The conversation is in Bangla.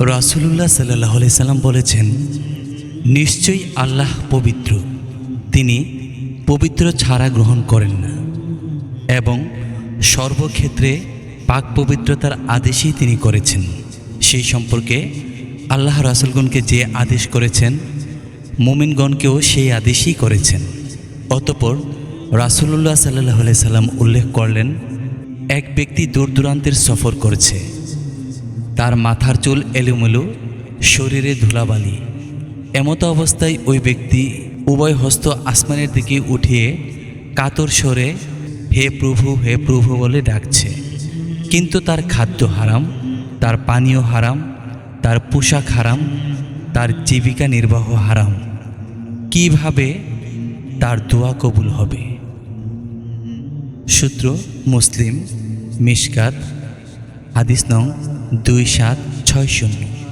রাসুলুল্লাহ সাল্লাহ সাল্লাম বলেছেন, নিশ্চয়ই আল্লাহ পবিত্র। তিনি পবিত্র ছাড়া গ্রহণ করেন না এবং সর্বক্ষেত্রে পাক পবিত্রতার আদেশই তিনি করেছেন। সেই সম্পর্কে আল্লাহ রাসুলগণকে যে আদেশ করেছেন, মোমিনগণকেও সেই আদেশই করেছেন। অতপর রাসুলুল্লাহ সাল্লাহ সাল্লাম উল্লেখ করলেন, এক ব্যক্তি দূর দূরান্তের সফর করেছে। তার মাথার চুল এলোমেলো, শরীরে ধুলাবালি। এমতো অবস্থায় ওই ব্যক্তি উভয় হস্ত আসমানের দিকে উঠিয়ে কাতর সরে হে প্রভু হে প্রভু বলে ডাকছে। কিন্তু তার খাদ্য হারাম, তার পানীয় হারাম, তার পোশাক হারাম, তার জীবিকা নির্বাহ হারাম। কীভাবে তার দোয়া কবুল হবে? সূত্র মুসলিম, মিশকাত, হাদিস নং দুই সাত ছয় শূন্য।